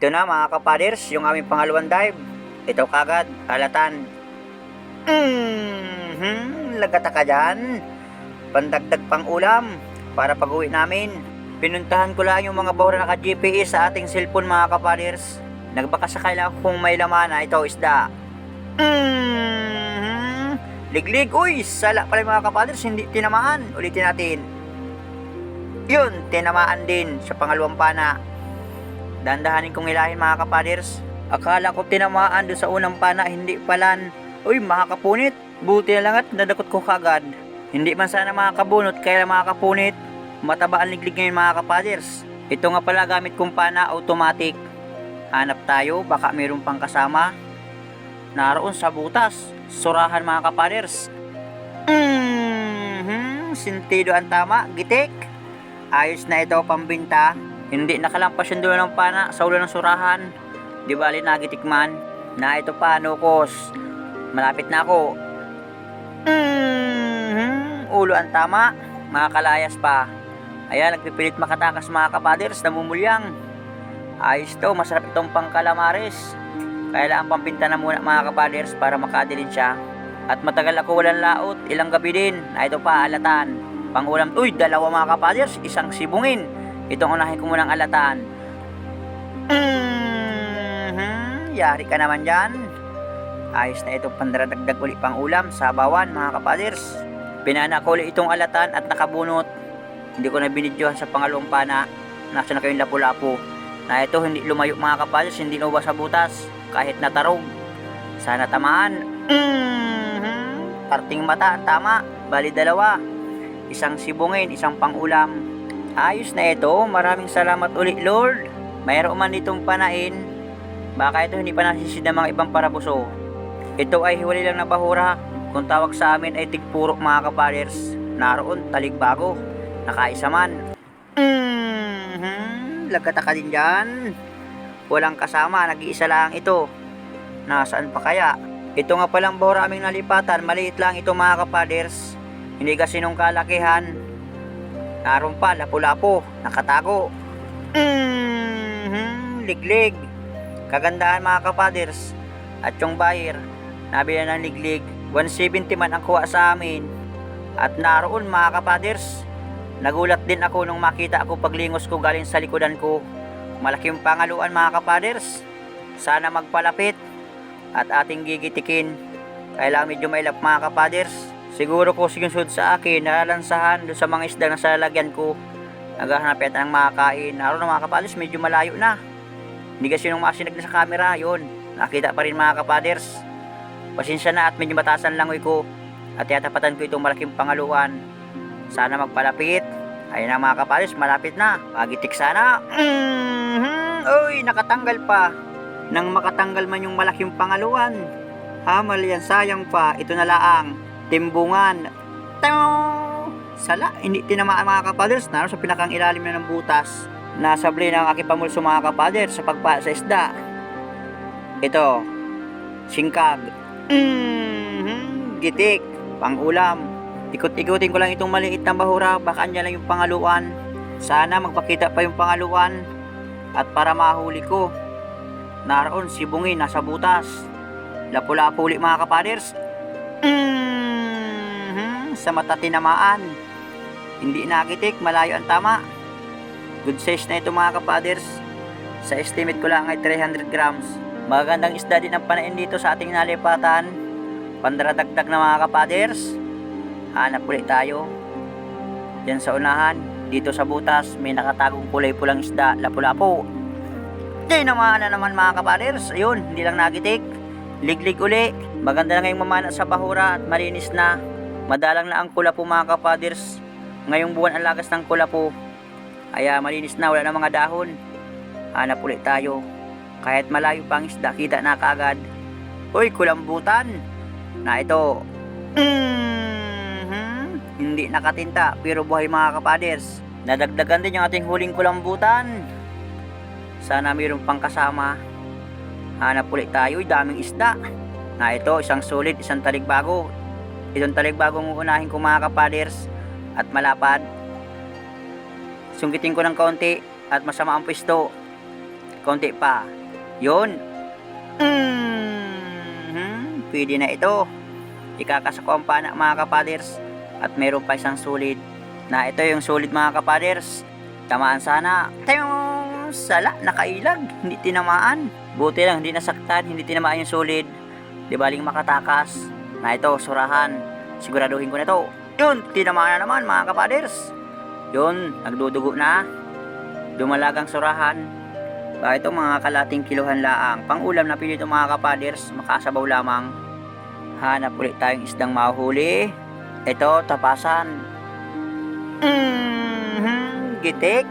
Ito na mga kapaders, yung aming pangalawang dive. Ito kagad, alatan. Mm-hmm, lagata ka dyan. Pandagdag pang ulam para pag-uwi namin. Pinuntahan ko lang yung mga bahura naka GPS sa ating cellphone mga kapaders. Nagbaka sakay lang kung may laman na ito isda. Mm-hmm. Liglig, uy, sala pala mga kapaders, hindi tinamaan. Ulitin natin. Yun, tinamaan din sa pangalawang pana. Dandahanin kong ilahin mga kapaders. Akala ko tinamaan doon sa unang pana, hindi palan. Uy, makakapunit. Buti na lang at nadakot ko kagad. Hindi man sana makakabunot, kaya lang makakapunit. Mataba ang liglig ngayon mga kapaders. Ito nga pala gamit kong pana, automatic. Hanap tayo, baka mayroon pang kasama. Naroon sa butas. Surahan mga kapaders. Mm-hmm, sintido ang tama, gitik. Ayos na ito pambinta. Hindi nakalampas yung dulo ng pana sa ulo ng surahan. Di bali nagitikman. Na ito pa, nukos. Malapit na ako. Mm-hmm, ulo ang tama. Mga kalayas pa. Ayan, nagpipilit makatakas mga kapaders, namumulyang. Ayos to, masarap itong pangkalamares. Kaya lang pampinta na muna mga kapaders para makadilin siya. At matagal ako walang laot, ilang gabi din. Na ito pa, alatan. Pangulam, uy, dalawa mga kapaders, isang sibungin. Itong unahin ko munang alatan. Mm-hmm, yari ka naman dyan. Ayos na itong pandaradagdag uli pang ulam sa bawan mga kapaders. Pinana ko ulit itong alatan at nakabunot. Hindi ko na binidyohan sa pangalawang pana. Nasa na kayong lapu-lapu. Na ito hindi lumayo mga kapaders, hindi naubas sa butas. Kahit natarog. Sana tamaan. Mm-hmm. Parting mata, tama. Bali dalawa. Isang sibungin, isang pangulam. Ayos na ito. Maraming salamat ulit Lord. Mayroon man itong panain. Baka ito hindi pa nasisid ng mga ibang parabuso. Ito ay hiwalay lang na bahura. Kung tawag sa amin ay tigpurok mga kapaders. Naroon, taligbago. Nakaisa man. Mm-hmm. Lagkata ka din dyan. Walang kasama, nag-iisa lang ito. Nasaan pa kaya? Ito nga palang bahura aming nalipatan. Maliit lang ito mga kapaders. Hindi kasi nung kalakihan. Naroon pa, lapu-lapo, nakatago. Mm-hmm. Liglig. Kagandahan mga kapaders. At yung buyer, nabila ng liglig. 170 man ang kuha sa amin. At naroon mga kapaders, nagulat din ako nung makita ako paglingos ko galing sa likodan ko. Malaking pangaluan mga kapaders. Sana magpalapit at ating gigitikin. Kailangan medyo mailap mga kapaders. Siguro ko sinunsod sa akin, nalalansahan doon sa mga isda na sa lalagyan ko. Naghahanap yata ng makakain. Naroon mga kapaders, medyo malayo na. Hindi kasi nung masinag na sa camera, yun. Nakita pa rin mga kapaders. Pasensya na at medyo matasan lang ko. At yatapatan ko itong malaking pangaluan. Sana magpalapit. Ayun na mga kapaders, malapit na. Pagitik sana. Mm-hmm. Uy, nakatanggal pa. Nang makatanggal man yung malaking pangaluan. Hamal yan, sayang pa. Ito na laang. Timbungan. Tao! Sala, hindi tinamaan mga kapaders. Naroon sa pinakang ilalim na ng butas. Nasabli ng aking pamulso mga kapaders sa pagpa sa isda. Ito, singkag. Mm-hmm. Gitik, pangulam. Ikot-ikutin ko lang itong maliit na bahura, baka andyan lang yung pangaluan. Sana magpakita pa yung pangaluan. At para mahuli ko, naroon si Bungi nasa butas. Lapu-lapu ulit mga kapaders. Mm-hmm. Sa mata tinamaan. Hindi nakitik, malayo ang tama. Good size na ito mga kapaders. Sa estimate ko lang ay 300 grams. Magandang isda din ang panain dito sa ating nalipatan. Pandaradagdag na mga kapaders. Hanap ulit tayo. Diyan sa unahan, dito sa butas, may nakatagong kulay pulang isda, lapu-lapu. Di naman na naman mga kapaders. Ayun, hindi lang nagitik. Liglig uli. Maganda na ngayong mamana sa bahura at malinis na. Madalang na ang kulapo mga kapaders. Ngayong buwan ang lagas ng kulapo. Kaya malinis na, wala na mga dahon. Hanap ulit tayo. Kahit malayo pang isda, kita na kaagad. Uy, kulambutan. Na ito. Mhm. Hindi nakatinta, pero buhay mga kapaders. Nadagdagan din yung ating huling kulambutan. Sana mayroon pang kasama. Hanap ulit tayo, daming isda. Na ito, isang sulit, isang taligbago. Itong taligbago ang uunahin ko mga kapaders at malapad. Sungkitin ko ng kaunti at masama ang pwesto. konti pa. Yun. Mhm, pwede na ito. Ikakasa ko ang pana mga kapaders. At meron pa isang sulit. Na ito yung sulit mga kapaders. Tamaan sana. Tayong sala, nakailag. Hindi tinamaan. Buti lang, hindi nasaktan, hindi tinamaan yung sulit. Di baling makatakas. Na ito, surahan. Siguraduhin ko na ito. Yun, tinamaan na naman mga kapaders. Yun, nagdudugo na. Dumalagang surahan. Ba ito mga kalating kiluhan laang. Pangulam na pinito mga kapaders, makasabaw lamang. Hanap ulit tayong isdang mahuli. Ito, tapasan. Mhm, gitik.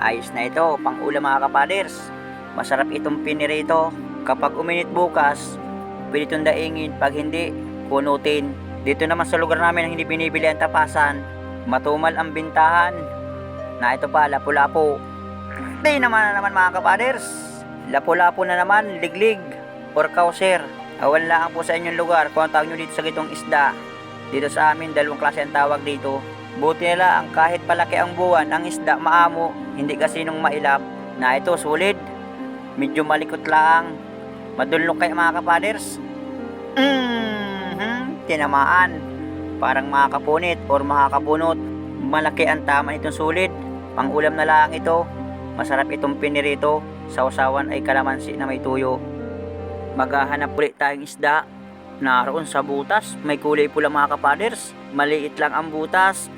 Ayos na ito, pangulam mga kapaders. Masarap itong pinirito. Kapag uminit bukas, pwede itong daingin. Pag hindi, punutin. Dito naman sa lugar namin ang hindi binibili ang tapasan, matumal ang bintahan. Na ito pa, lapu-lapu. Di naman na naman mga kapaders. Lapu-lapu na naman, liglig, or kauser. Awan lang po sa inyong lugar kung ang nyo dito sa gitong isda. Dito sa amin, dalawang klase ang tawag dito. Buti nila ang kahit palaki ang buwan, ang isda maamo, hindi kasi nung mailap. Na ito, sulit. Medyo malikot lang. Madulok kayo mga kapaders. Mhm, tinamaan. Parang makakapunit or makakabunot. Malaki ang tama nitong sulit. Pangulam na lang ito. Masarap itong pinirito. Sausawan ay kalamansi na may tuyo. Maghahanap ulit tayong isda. Naroon sa butas, may kulay pula mga kapaders. Maliit lang ang butas.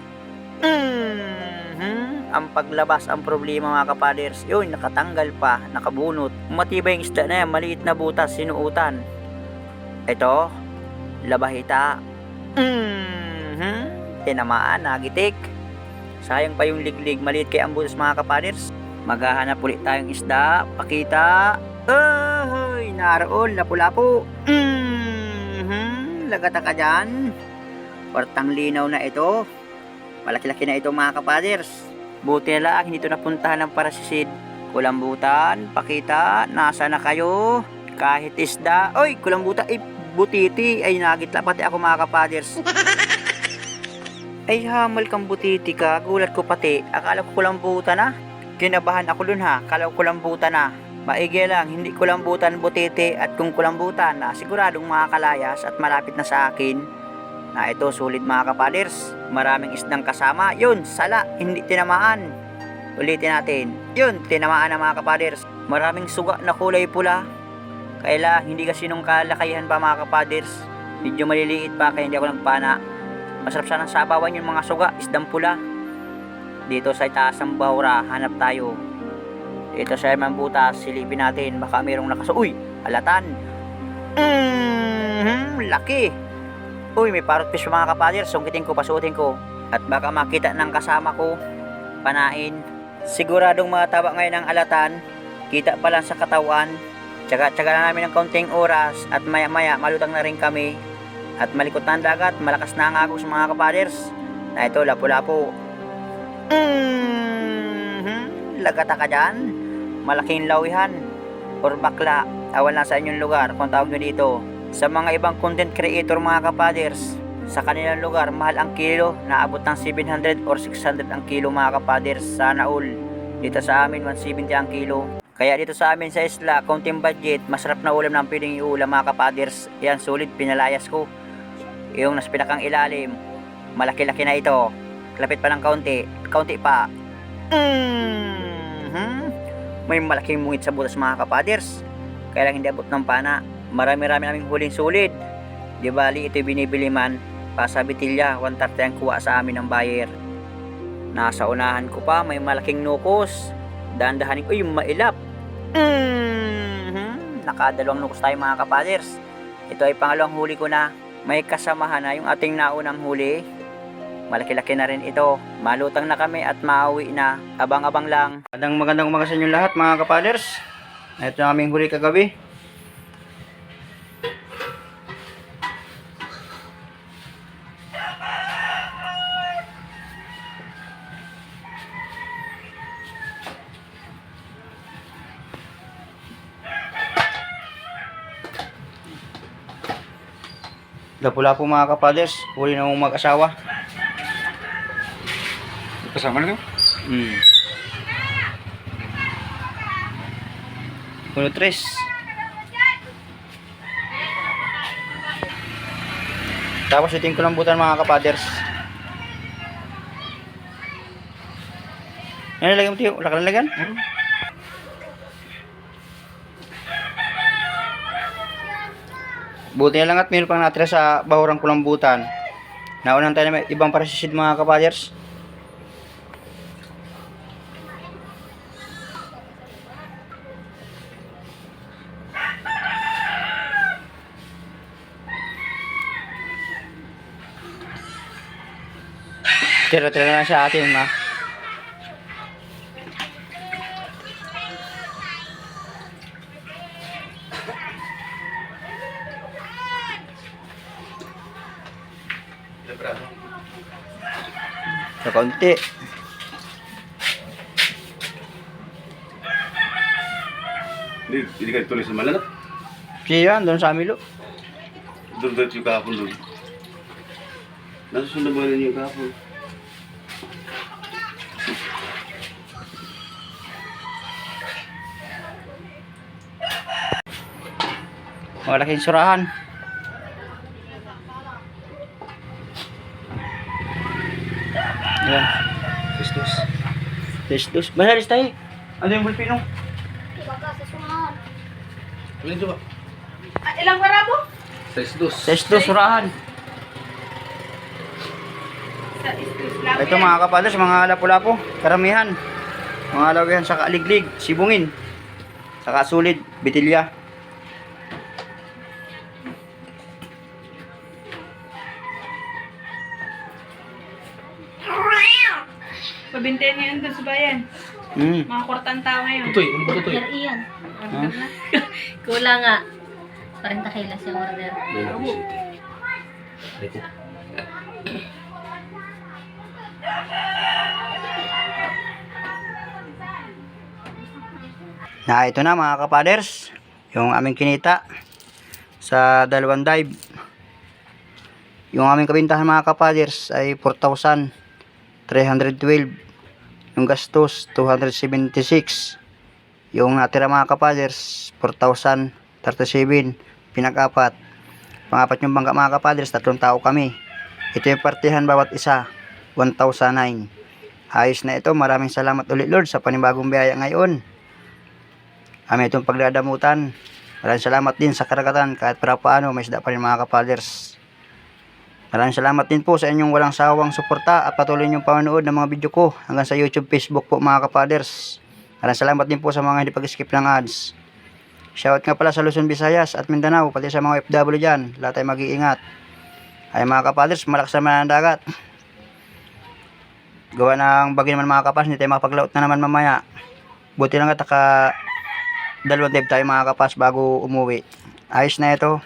Mhm, Ang paglabas ang problema mga kapaders. Yun, nakatanggal pa, nakabunot. Matibay yung isda na yan, maliit na butas, sinuutan. Ito, labahita. Mhm, Tinamaan, nagitik. Sayang pa yung liglig, maliit kay ang butas mga kapaders. Maghahanap ulit tayong isda, pakita. Ay, naroon, lapu-lapu. Mhm, lagata ka dyan. Kwartang linaw na ito. Malaki-laki na ito mga kapaders. Buti na lang, hindi ito napuntahan ng parasisid. Kulambutan, pakita, nasa na kayo? Kahit isda. Oy, kulambutan, ay butiti. Ay, nagitla pati ako mga kapaders. ay, hamal kang butiti ka. Gulat ko pati. Akala ko kulambutan na. Kinabahan ako dun ha. Akala ko kulambutan na. Maigi lang, hindi kulambutan butiti at kung kulambutan na siguradong makakalayas at malapit na sa akin na ito sulit mga kapaders. Maraming isdang kasama. Yun, sala, hindi tinamaan. Ulitin natin. Yun, tinamaan na mga kapaders. Maraming suga na kulay pula. Kaya hindi kasi nung kalakayan pa mga kapaders. Medyo maliliit pa kaya hindi ako nagpana. Masarap sana sabawan yung mga suga, isdang pula. Dito sa itaas ng Baura, hanap tayo. Dito sa Herman Butas, silipin natin. Baka mayroong nakaso. Uy, halatan. Mm-hmm, laki. Uy, may parrot fish mga kapaders. Sungkitin ko, pasuotin ko. At baka makita ng kasama ko. Panain. Siguradong mataba ngayon ang alatan. Kita pa lang sa katawan. Tsaga-tsaga na namin ng kaunting oras. At maya-maya, malutang na rin kami. At malikot na ang dagat. Malakas na ang agos mga kapaders. Na ito, lapu-lapu. Mm-hmm. Lagata ka dyan. Malaking lawihan. Or bakla. Awan lang sa inyong lugar kung tawag nyo dito. Sa mga ibang content creator mga kapaders, sa kanilang lugar, mahal ang kilo, naabot ng 700 or 600 ang kilo mga kapaders, sana all. Dito sa amin, 170 ang kilo. Kaya dito sa amin sa isla, konting budget, masarap na ulam ng pwedeng iulam mga kapaders. Yan, sulit, pinalayas ko. Yung nas pinakang ilalim, malaki-laki na ito. Lapit pa ng kaunti, kaunti pa. Mhm. May malaking mungit sa butas mga kapaders. Kaya lang hindi abot ng pana. Marami-rami naming huling sulid. Di bali ito binibili man. Pasabitilya, 130 ang kuha sa amin ng buyer. Nasa unahan ko pa, may malaking nukos. Dahan-dahanin ko yung mailap. Mhm. Nakadalawang nukos tayo mga kapaders. Ito ay pangalawang huli ko na. May kasamahan na yung ating naunang huli. Malaki-laki na rin ito. Malutang na kami at maawi na. Abang-abang lang. Magandang magandang umaga sa inyo lahat mga kapaders. Ito ang aming huli kagabi. Lapula po mga kapaders. Huli na mong mag-asawa. Kasama na to? Mm. Puno tres. Tapos ito yung kulambutan mga kapaders. Ano lagyan mo tiyo? Wala ka nalagyan? Buti na lang at mayroon pang natira sa bahurang kulambutan. Naunan tayo may ibang parasisid mga kapaders. Tira-tira na sa atin, ma. Sa konti. Hindi, hindi ka tuloy sa malanap. Siya yan, doon sa Amilo. Doon doon yung kahapon doon. Nasusunod mo rin yung kahapon. Malaking surahan. Yan. Testos. Testos. Masalis tayo. Ano yung bulpino? Tuloy ito ba? Ah, ilang barabo? Tres-dos. Testos, surahan. Sa istis lang. Ito mga kapalos, mga lapu-lapo. Karamihan. Mga lagyan sa kaliglig, sibungin. Saka sulit, bitilya. Mm. Mga kwartang tao ngayon. Tutoy, ano ba tutoy? Order iyan. Ah. Kulang nga. 40 kilos yung order. Ito. Na ito na mga kapaders, yung aming kinita sa dalawang dive. Yung aming kabintahan mga kapaders ay 4,312. Yung gastos 276. Yung natira mga kapaders 4,037. Pinag-apat. Pangapat yung bangka mga kapaders, tatlong tao kami. Ito yung partihan bawat isa, 1,009. Ayos na ito, maraming salamat ulit Lord sa panibagong biyaya ngayon kami itong pagdadamutan. Maraming salamat din sa karagatan kahit para paano may isda pa rin mga kapalers. Maraming salamat din po sa inyong walang sawang suporta at patuloy niyong panonood ng mga video ko hanggang sa YouTube, Facebook po mga kapalers. Maraming salamat din po sa mga hindi pag-skip ng ads. Shoutout nga pala sa Luzon, Visayas at Mindanao, pati sa mga FW dyan. Lahat ay mag-iingat. Ay mga kapalers, malakas naman ang dagat. Gawa ng bagyo naman mga kapas, hindi tayo makapaglaot na naman mamaya. Buti lang at naka dalawang dive tayo mga kapas bago umuwi. Ayos na ito.